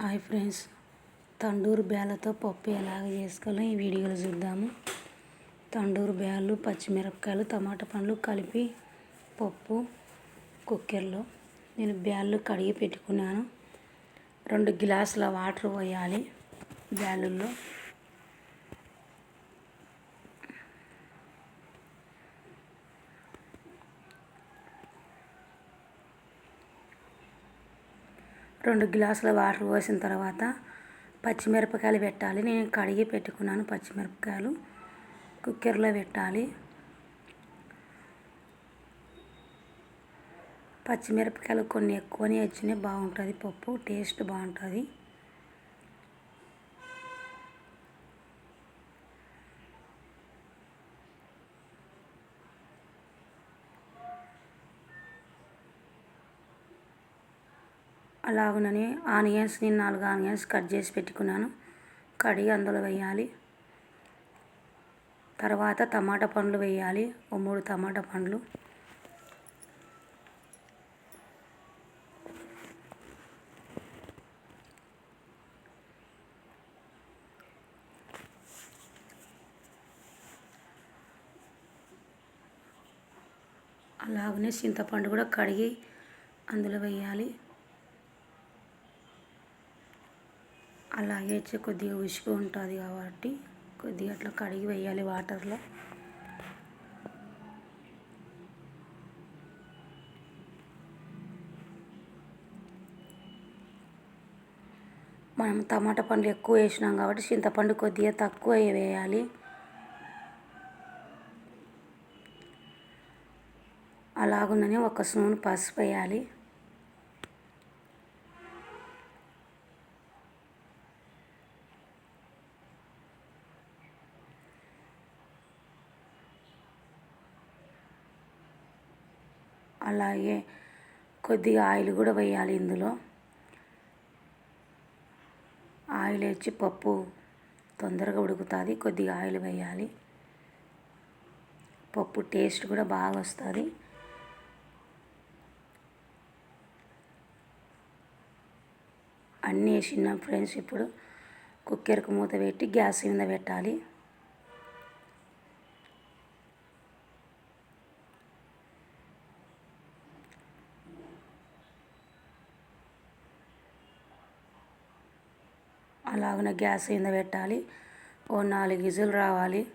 Hi friends Tandur బ్యాలతో పప్పు ఎలాగ చేసుకోవాలో ఈ వీడియోలో చూద్దాము. తండూరు బ్యాలు పచ్చిమిరపకాయలు టమాటా పండ్లు కలిపి పప్పు కుక్కర్లో. నేను బ్యాళ్ళు కడిగి పెట్టుకున్నాను. రెండు గ్లాసుల వాటర్ పోయాలి బ్యాళ్ళల్లో రెండు గ్లాసుల వాటర్ పోసిన తర్వాత పచ్చిమిరపకాయలు పెట్టాలి. నేను కడిగి పెట్టుకున్నాను పచ్చిమిరపకాయలు. కుక్కర్లో పెట్టాలి. పచ్చిమిరపకాయలు కొన్ని ఎక్కువనే వచ్చినాయి. బాగుంటుంది పప్పు టేస్ట్ బాగుంటుంది. అలాగనని ఆనియన్స్ని నాలుగు ఆనియన్స్ కట్ చేసి పెట్టుకున్నాను. కడిగి అందులో వేయాలి. తర్వాత టమాటా పండ్లు వేయాలి. ఓ మూడు టమాటా పండ్లు. అలాగనే చింతపండు కూడా కడిగి అందులో వేయాలి. అలాగే కొద్దిగా ఉసుగు ఉంటుంది కాబట్టి కొద్దిగా అట్లా కడిగి వేయాలి వాటర్లో. మనం టమాటా పండ్లు ఎక్కువ వేసినాం కాబట్టి చింతపండు కొద్దిగా తక్కువ వేయాలి. అలాగుందని ఒక స్పూన్ పసుపు వేయాలి. అలాగే కొద్దిగా ఆయిల్ కూడా వేయాలి ఇందులో. ఆయిల్ వేసి పప్పు తొందరగా ఉడుకుతుంది కొద్దిగా ఆయిల్ వేయాలి. పప్పు టేస్ట్ కూడా బాగా వస్తుంది. అన్నీ వేసిన ఫ్రెండ్స్ ఇప్పుడు కుక్కర్కి మూత పెట్టి గ్యాస్ మీద పెట్టాలి. అలాగనే గ్యాస్ మీద పెట్టాలి. ఓ నాలుగు విజిల్ రావాలి.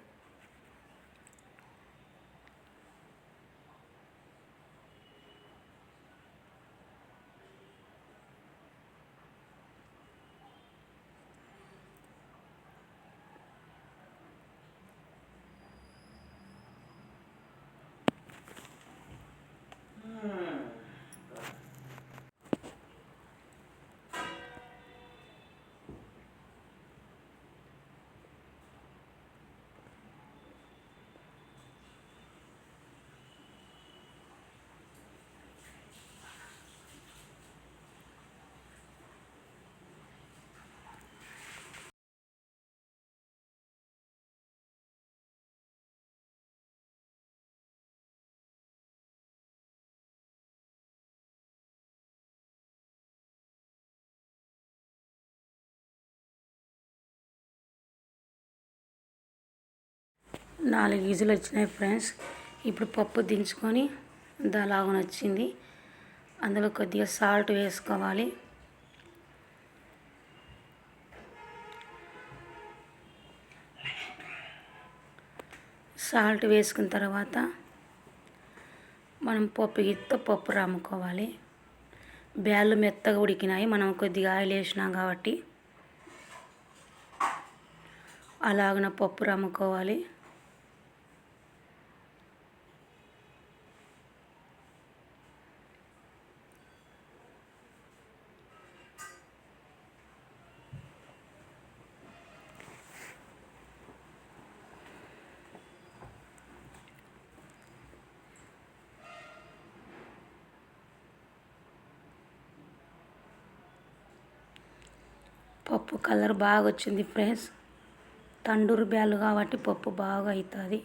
నాలుగు ఈజులు వచ్చినాయి ఫ్రెండ్స్. ఇప్పుడు పప్పు దించుకొని దలాగా వచ్చింది. అందులో కొద్దిగా సాల్ట్ వేసుకోవాలి. సాల్ట్ వేసుకున్న తర్వాత మనం పప్పు గిత్త పప్పు రమ్ముకోవాలి బ్యాళ్ళు మెత్తగా ఉడికినాయి. మనం కొద్దిగా ఆయిల్ వేసినాం కాబట్టి అలాగన పప్పు రమ్ముకోవాలి పప్పు కలర్ బాగా వచ్చింది ఫ్రెండ్స్ తండూరు బ్యాలు కాబట్టి పప్పు బాగా అవుతుంది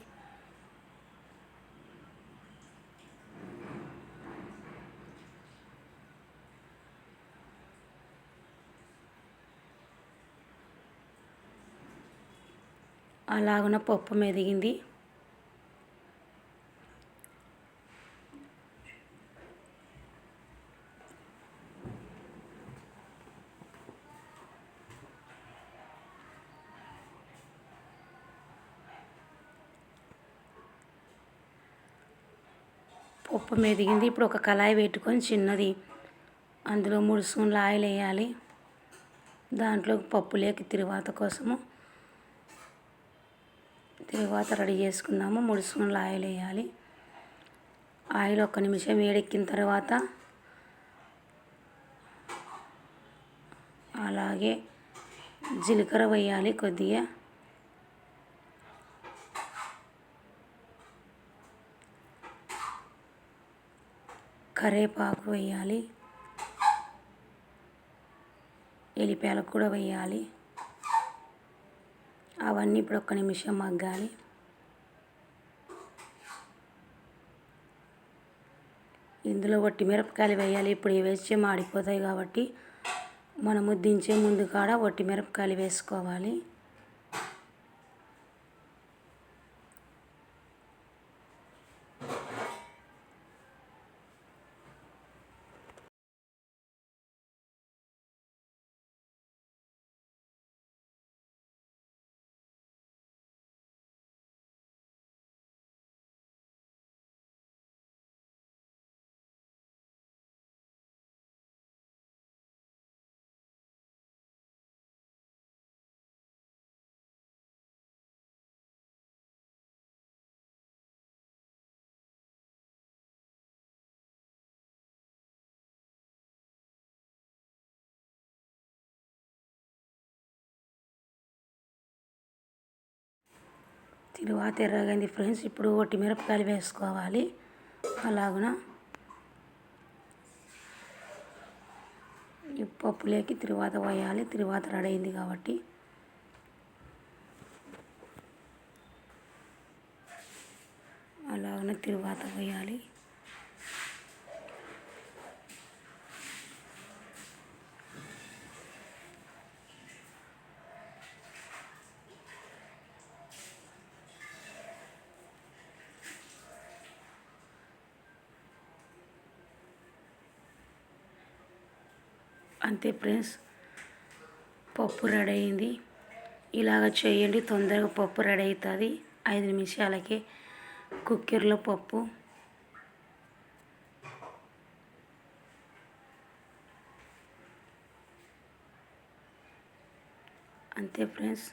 అలాగున పప్పు మెదిగింది. పప్పు మెదిగింది. ఇప్పుడు ఒక కళాయి పెట్టుకొని చిన్నది. అందులో మూడు స్పూన్ల ఆయిల్ వేయాలి. దాంట్లో పప్పు లేక తిరువాత కోసము. తిరువాత రెడీ చేసుకుందాము. మూడు స్పూన్ల ఆయిల్ వేయాలి. ఆయిల్ ఒక్క నిమిషం వేడెక్కిన తర్వాత అలాగే జీలకర్ర వేయాలి కొద్దిగా. కరేపాకు వేయాలి. ఎలిపాయలకు కూడా వేయాలి. అవన్నీ ఇప్పుడు ఒక్క నిమిషం మగ్గాలి. ఇందులో వట్టి మిరపకాయలు వేయాలి. ఇప్పుడు వేస్తే మాడిపోతాయి కాబట్టి మనము దించే ముందు కాడ వట్టి మిరపకాయలు వేసుకోవాలి. తిరువాత ఎర్రగైంది ఫ్రెండ్స్. ఇప్పుడు ఒట్టి మిరపకాయలు వేసుకోవాలి. అలాగున పప్పు పప్పులోకి తిరువాత పోయాలి. తిరువాత రెడీ అయింది కాబట్టి అలాగనే తిరువాత పోయాలి. అంతే ఫ్రెండ్స్. పప్పు రెడీ అయింది. ఇలాగ చేయండి తొందరగా పప్పు రెడీ అవుతుంది. ఐదు నిమిషాలకే కుక్కర్లో పప్పు. అంతే ఫ్రెండ్స్.